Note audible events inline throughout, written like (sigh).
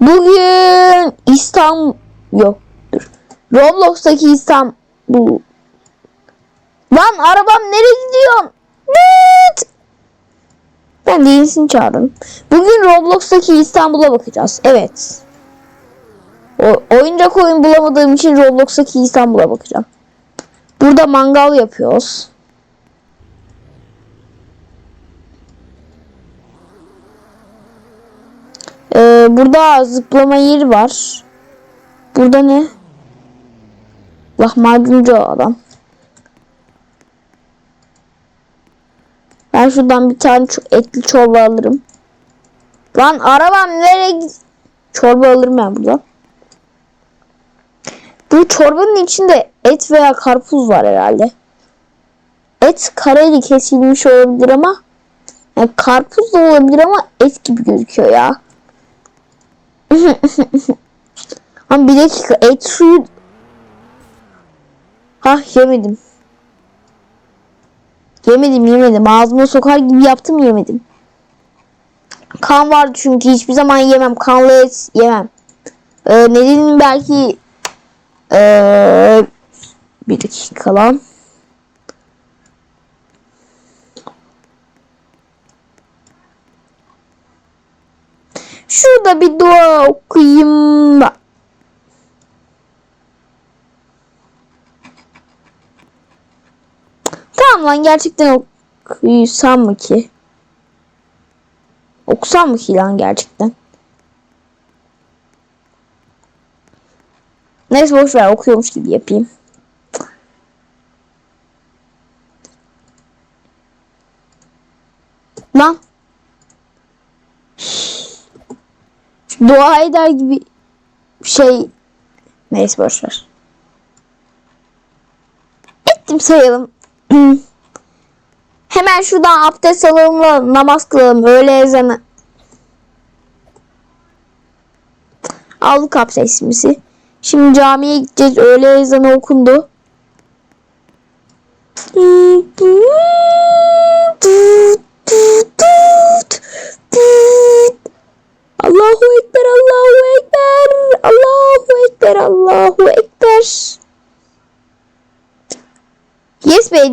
Bugün İstanbul yok dur. Roblox'taki İstanbul. Lan arabam nereye gidiyor? Dıt! Ben de çağırdım. Bugün Roblox'taki İstanbul'a bakacağız. Evet. O, oyuncak oyun bulamadığım için Roblox'taki İstanbul'a bakacağım. Burada mangal yapıyoruz. Burada zıplama yeri var. Burada ne? Lahmacuncu adam. Ben şuradan bir tane etli çorba alırım. Lan arabam nereye Çorba alırım ben buradan. Bu çorbanın içinde et veya karpuz var herhalde. Et kareli kesilmiş olabilir ama yani karpuz da olabilir ama et gibi gözüküyor ya. (laughs) Ama bir dakika et suyu Ha yemedim. Yemedim yemedim. Ağzıma sokar gibi yaptım yemedim. Kan vardı çünkü hiçbir zaman yemem. Kanlı et yemem. Ee, nedenim belki ee, bir dakika lan. Şurada bir dua okuyayım. Tamam lan gerçekten okusam mı ki? Okusam mı ki lan gerçekten? Neyse boş ver okuyormuş gibi yapayım. Lan. Dua eder gibi şey. Neyse boş ver. Ettim sayalım. (clears throat) Hemen şuradan abdest alalım namaz kılalım. Öğle ezanı. Aldık abdestimizi. Şimdi camiye gideceğiz. Öğle ezanı okundu.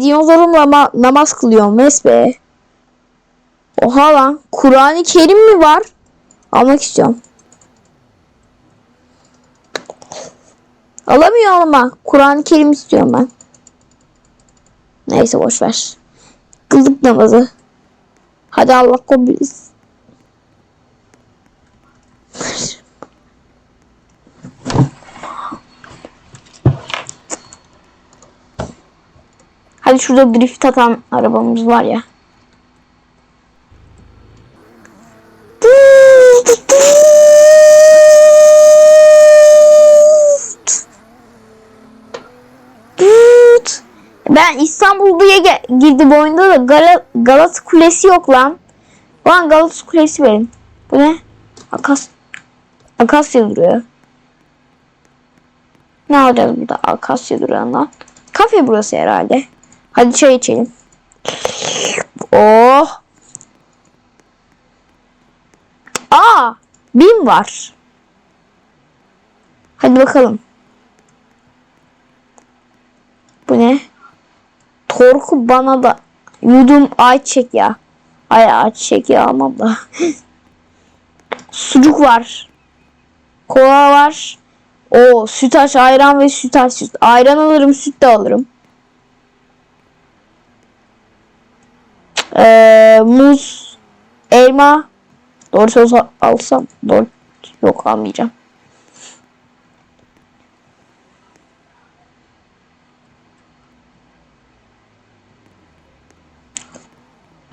Dinozorumla ma- namaz kılıyorum yes be. Oha lan Kur'an-ı Kerim mi var? Almak istiyorum. Alamıyorum ama Kur'an-ı Kerim istiyorum ben. Neyse boş ver. Kıldık namazı. Hadi Allah kabul etsin. Hadi şurada drift atan arabamız var ya. Ben İstanbul diye ge- girdim oyunda da Gal Galata Kulesi yok lan. Lan Galata Kulesi verin. Bu ne? Akas Akasya duruyor. Ne alacağız burada? Akasya duruyor Kafe burası herhalde. Hadi çay içelim. Oh. Aa, bin var. Hadi bakalım. Bu ne? Torku bana da yudum ayçiçek ya. Ay ayçiçek ya ama da. (laughs) Sucuk var. Kola var. O sütaç ayran ve sütaç süt. Ayran alırım süt de alırım. Ee, muz, elma. Doğru söz alsam. Doğru. Yok almayacağım.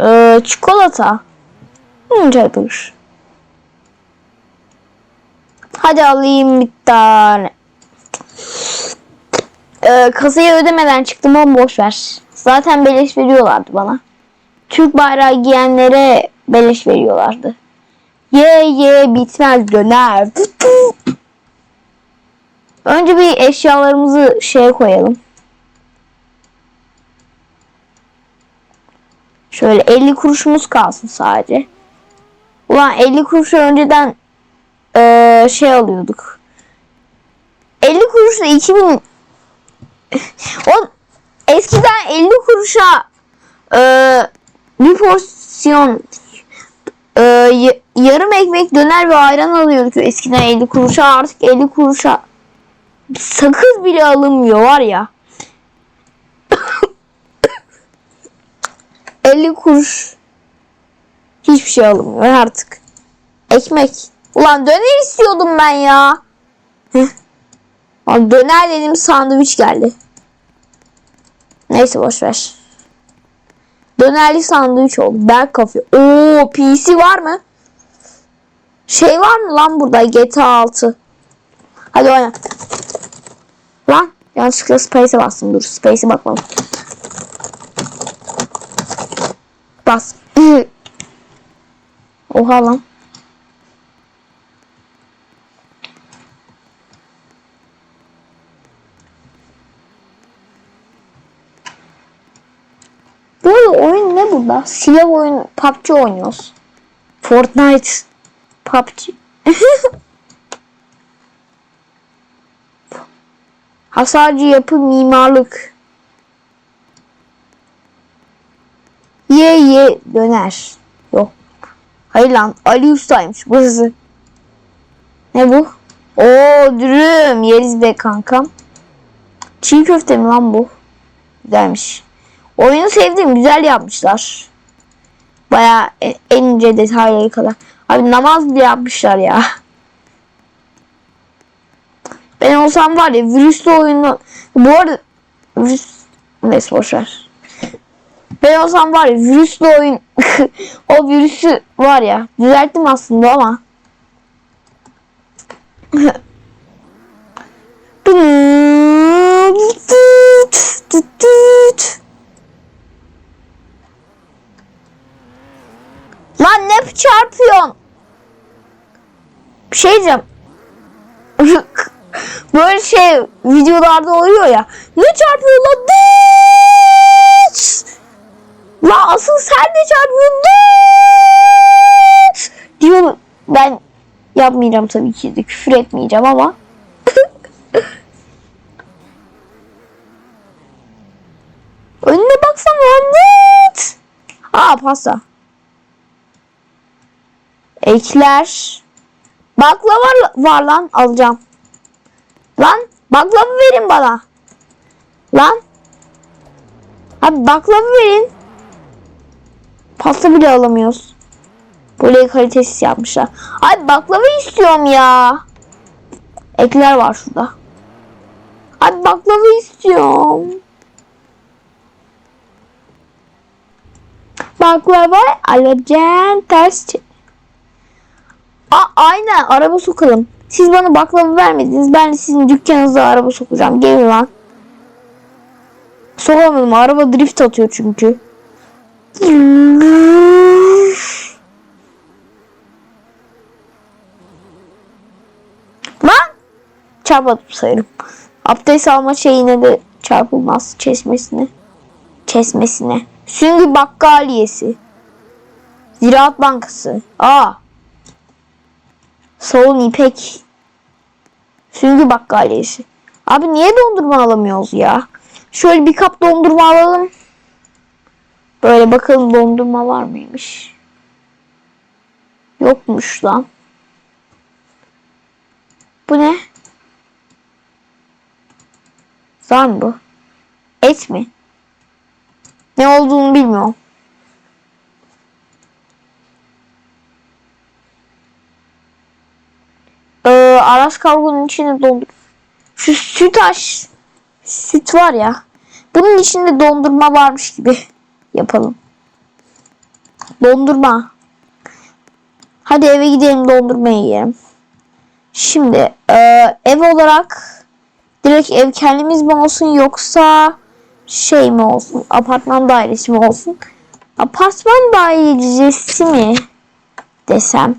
Ee, çikolata. Öncedir. Hadi alayım bir tane. Ee, kasayı ödemeden çıktım ama boş ver. Zaten beleş veriyorlardı bana. Türk bayrağı giyenlere beleş veriyorlardı. Ye ye bitmez döner. Önce bir eşyalarımızı şeye koyalım. Şöyle 50 kuruşumuz kalsın sadece. Ulan 50 kuruşu önceden ee, şey alıyorduk. 50 kuruşla 2000 (laughs) o eskiden 50 kuruşa e, bir porsiyon e, yarım ekmek döner ve ayran alıyorduk eskiden 50 kuruşa artık 50 kuruşa sakız bile alınmıyor var ya. (coughs) 50 kuruş hiçbir şey alınmıyor artık. Ekmek. Ulan döner istiyordum ben ya. Heh. Döner dedim sandviç geldi. Neyse boş ver. Dönerli sandviç oldu. Berk kafe. Oo PC var mı? Şey var mı lan burada GTA 6? Hadi oyna. Lan yanlışlıkla Space'e bastım. Dur Space'e bakmadım. Bas. (laughs) Oha lan. Bu arada oyun ne burada? Silah oyun PUBG oynuyoruz. Fortnite. PUBG. (laughs) Hasarcı yapı mimarlık. Ye ye döner. Yok. Hayır lan Ali Usta'ymış burası. Ne bu? Oo dürüm yeriz de kankam. Çiğ köfte mi lan bu? Güzelmiş. Oyunu sevdim. Güzel yapmışlar. Baya en ince detaylara kadar. Abi namaz bile yapmışlar ya. Ben olsam var ya virüslü oyunu bu arada virüs neyse boşver. Ben olsam var ya virüslü oyun (laughs) o virüsü var ya düzelttim aslında ama (laughs) Ne çarpıyorsun? Bir şey diyeceğim. (laughs) Böyle şey videolarda oluyor ya. Ne çarpıyor lan? Dıç! Lan asıl sen de çarpıyorsun. Dıç! Diyor ben yapmayacağım tabii ki de küfür etmeyeceğim ama. (laughs) Önüne baksana lan. Aa pasta. Ekler. Baklava var lan alacağım. Lan baklava verin bana. Lan. Abi baklava verin. Pasta bile alamıyoruz. Böyle kalitesiz yapmışlar. Abi baklava istiyorum ya. Ekler var şurada. Abi baklava istiyorum. Baklava alacağım ters. A aynen araba sokalım. Siz bana baklava vermediniz. Ben de sizin dükkanınıza araba sokacağım. Gelin lan. Sokamadım. Araba drift atıyor çünkü. Lan! Çarpmadım sayarım. Abdest alma şeyine de çarpılmaz. Çesmesine. Çesmesine. Süngü bakkaliyesi. Ziraat Bankası. Aa. Soğun İpek. Süngü bakkaliyesi. Abi niye dondurma alamıyoruz ya? Şöyle bir kap dondurma alalım. Böyle bakalım dondurma var mıymış? Yokmuş lan. Bu ne? Mı bu? Et mi? Ne olduğunu bilmiyorum. Ee, Aras kavgunun içine dondur. Şu sütaş süt var ya. Bunun içinde dondurma varmış gibi (laughs) yapalım. Dondurma. Hadi eve gidelim dondurmayı yiyelim. Şimdi e, ev olarak direkt ev kendimiz mi olsun yoksa şey mi olsun apartman dairesi mi olsun? Apartman dairesi mi desem?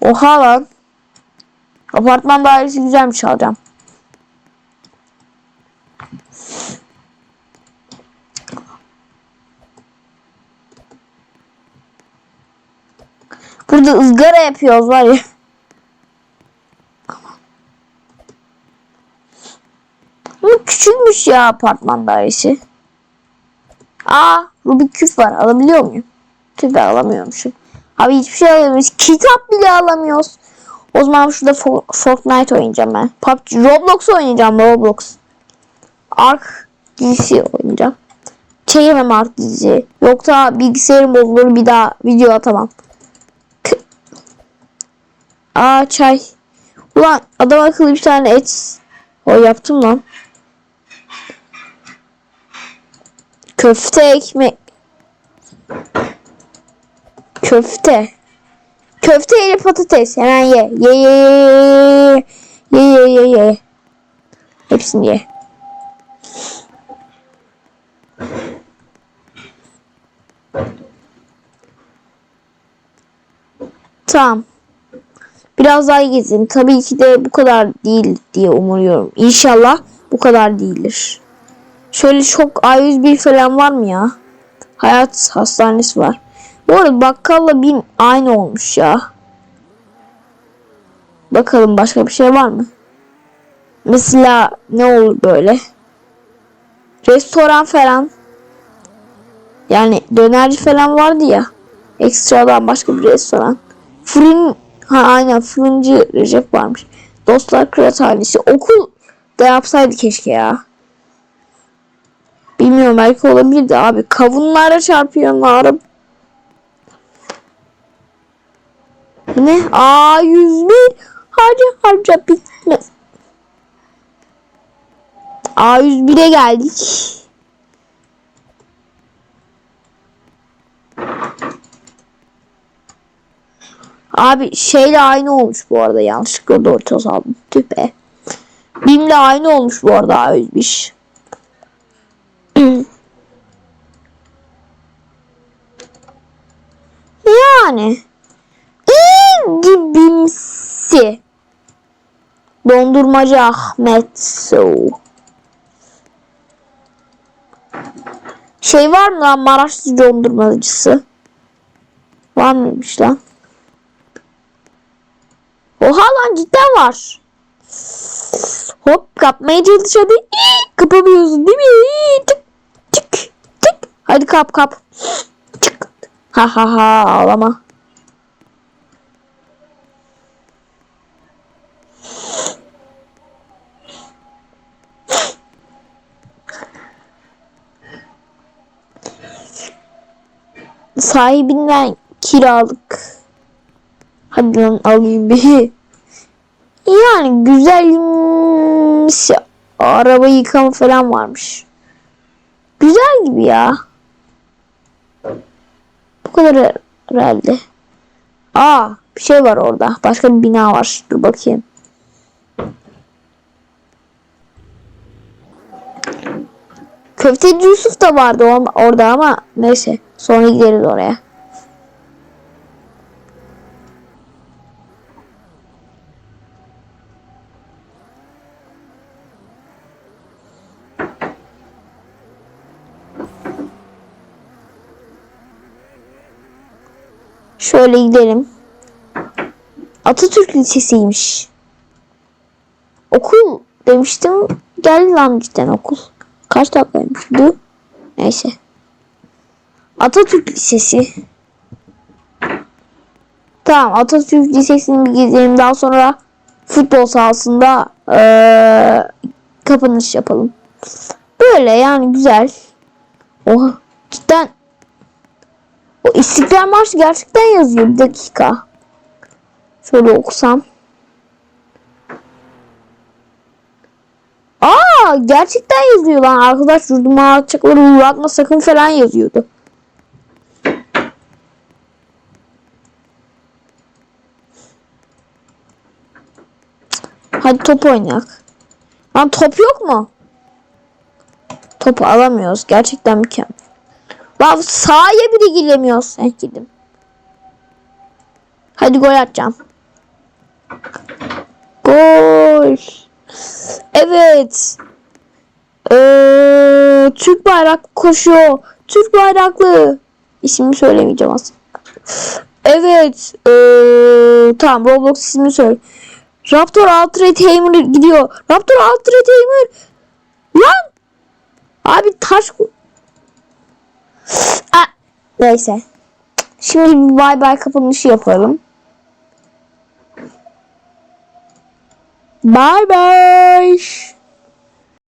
Oha lan. Apartman dairesi güzelmiş alacağım. Burada ızgara yapıyoruz var ya. Bu küçülmüş ya apartman dairesi. Aa Rubik küp var alabiliyor muyum? Tabii alamıyormuşum. Abi hiçbir şey alamıyoruz. Kitap bile alamıyoruz. O zaman şurada Fo- Fortnite oynayacağım ben. PUBG, Roblox oynayacağım Roblox. Ark dizisi oynayacağım. Çekemem Ark dizi. Yoksa bilgisayarım bozulur bir daha video atamam. Aa çay. Ulan adam akıllı bir tane et. O yaptım lan. Köfte ekmek. Köfte. Köfte ile patates. Hemen ye. Ye ye ye ye ye ye ye. Hepsini ye. Tamam. Biraz daha gezin. Tabii ki de bu kadar değil diye umuyorum. İnşallah bu kadar değildir. Şöyle çok A101 falan var mı ya? Hayat hastanesi var. Bu arada bakkalla bin aynı olmuş ya. Bakalım başka bir şey var mı? Mesela ne olur böyle? Restoran falan. Yani dönerci falan vardı ya. Ekstradan başka bir restoran. Fırın ha aynen fırıncı Recep varmış. Dostlar kıraathanesi. Okul da yapsaydı keşke ya. Bilmiyorum belki olabilirdi abi. Kavunlara çarpıyorlar. Ne? Aa 101 harca harca bitmez. A101'e geldik. Abi şeyle aynı olmuş bu arada yanlışlıkla Doritos aldım. Tüh be. Bim'le aynı olmuş bu arada A101. Dondurmacı Ahmet. So. Şey var mı lan Maraşlı dondurmacısı? Var mıymış lan? Oha lan cidden var. Hop kapmaya çalış hadi. İyi, Kapamıyorsun değil mi? Tık tık tık. Hadi kap kap. Çık. Ha ha ha ağlama. Sahibinden kiralık. Hadi lan alayım bir. Yani güzelmiş. Araba yıkama falan varmış. Güzel gibi ya. Bu kadar herhalde. Aa bir şey var orada. Başka bir bina var. Dur bakayım. Köfteci Yusuf da vardı orada ama neyse. Sonra gideriz oraya. Şöyle gidelim. Atatürk Lisesi'ymiş. Okul demiştim. Geldi lan cidden okul. Kaç dakikaymış bu? Neyse. Atatürk Lisesi. Tamam Atatürk Lisesi'ni bir gezelim. Daha sonra futbol sahasında eee kapanış yapalım. Böyle yani güzel. Oha cidden o İstiklal Marşı gerçekten yazıyor. Bir dakika. Şöyle okusam. Aa gerçekten yazıyor lan. Arkadaş yurduma alçakları uğratma sakın falan yazıyordu. Hadi top oynayak. Lan top yok mu? Topu alamıyoruz. Gerçekten mükemmel. Lan sahaya bile giremiyoruz. Sen girdim. Hadi gol atacağım. Gol. Evet. Ee, Türk bayrak koşuyor. Türk bayraklı. İsmini söylemeyeceğim aslında. Evet. Ee, tamam Roblox ismini söyle. Raptor Ultra Tamer gidiyor. Raptor Ultra Tamer. Lan! Abi taş... Aa, neyse. Şimdi bir bay bay kapanışı yapalım. Bye bye.